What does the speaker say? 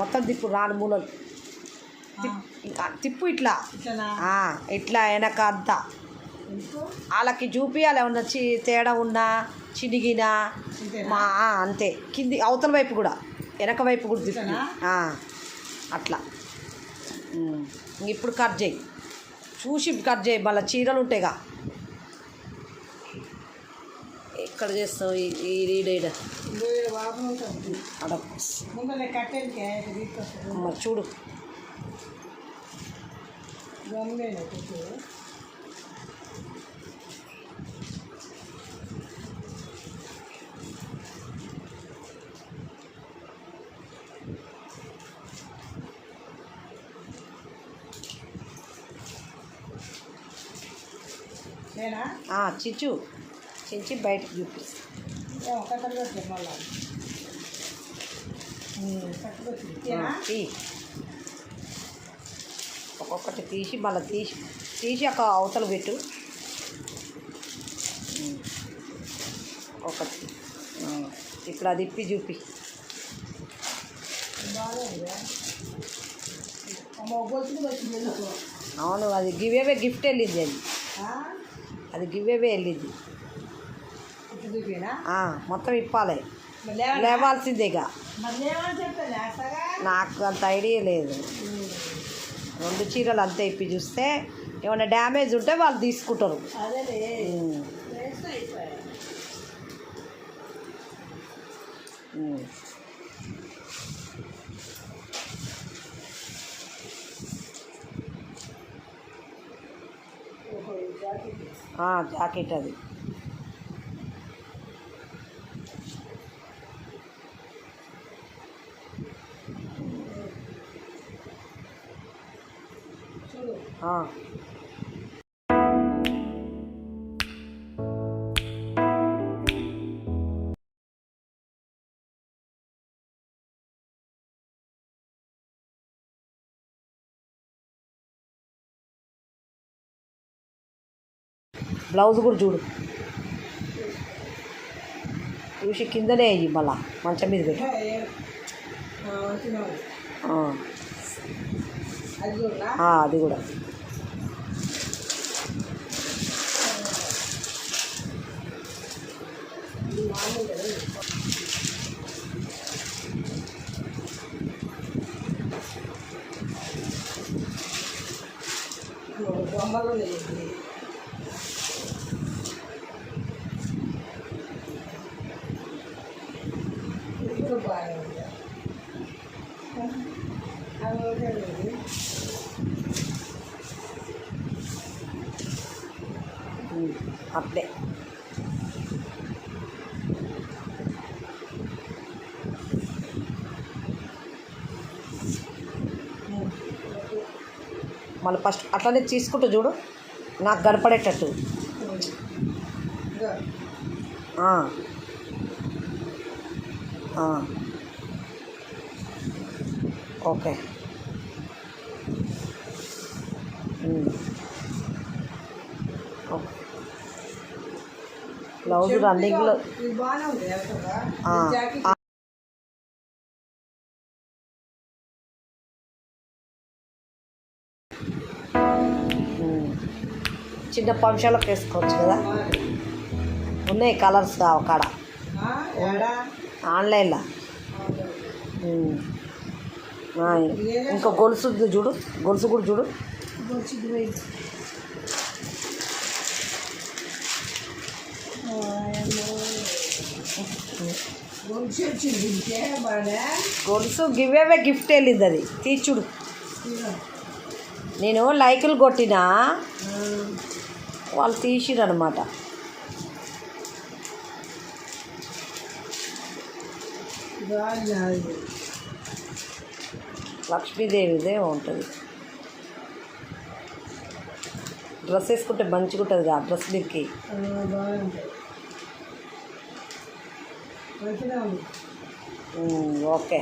మొత్తం తిప్పు నాలుగు మూలలు. తిప్పు ఇట్లా. ఇట్లా వెనక అంతా. వాళ్ళకి చూపియాలి ఏమన్నా చి తేడా ఉన్నా చినిగినా? మా అంతే. కింది అవతల వైపు కూడా. వెనక వైపు కూడా తిప్పు. అట్లా. ఇప్పుడు కట్ చేయి. చూసి కట్ చేయి మళ్ళీ చీరలు ఉంటాయిగా ఎక్కడ చేస్తావు ఈ ఈ ఈడ ఈడ ఇంకో ఈడ వాపన ఉంటుంది అడ ముందర కట్టేదికే ఇట్లా తీసుకొస్తాను మరి చూడు. చిచ్చు. చించి బయటకు చూపిస్తా. ఏమో కట్టలు పెట్టు మళ్ళా. కట్టుకొచ్చింది తేనా తీ. ఒక్కొక్కటి తీసి మళ్ళీ తీసి తీసి ఒక అవతల పెట్టు. ఒకటి ఆ, ఇప్పుడు అది ఇప్పి చూపి. అవును అది గివేవే గిఫ్ట్ వెళ్ళింది అది? అది గివేవే వెళ్ళింది. ఇటు చూపినా ఆ, మొత్తం ఇప్పాలి? లేవాల్సిందేగా. నాకు అంత ఐడియా లేదు. రెండు చీరలు అంతే ఇప్పి చూస్తే ఏమైనా డ్యామేజ్ ఉంటే వాళ్ళు తీసుకుంటారు. జాకెట్ అది. బ్లౌజ్ కూడా చూడు. చూసి కిందనే అయ్యి మళ్ళా మంచం మీద పెట్టి. అది కూడా. బొమ్మలు లేదు ఇది కూడా బాగా ఉంది అప్పుడే. మళ్ళీ ఫస్ట్ అట్లనే తీసుకుంటూ చూడు నాకు కనపడేటట్టు. Okay um. ఓకే బ్లౌజ్ రన్నింగ్లో. చిన్న ఫంక్షన్లకు వేసుకోవచ్చు కదా? ఉన్నాయి కలర్స్ కాడ ఆ, ఏడా? ఆన్లైన్లో. ఇంకా గొలుసు చూడు. గొలుసు కూడా చూడు. గొలుసు గివేవే గిఫ్ట్ వెళ్ళింది అది తీర్చుడు నేను లైకులు కొట్టినా వాళ్ళు తీసిరు అనమాట లక్ష్మీదేవిదే ఉంటుంది. డ్రెస్ వేసుకుంటే మంచిగా ఉంటుంది కదా డ్రెస్ మీదకి. ഓക്കെ.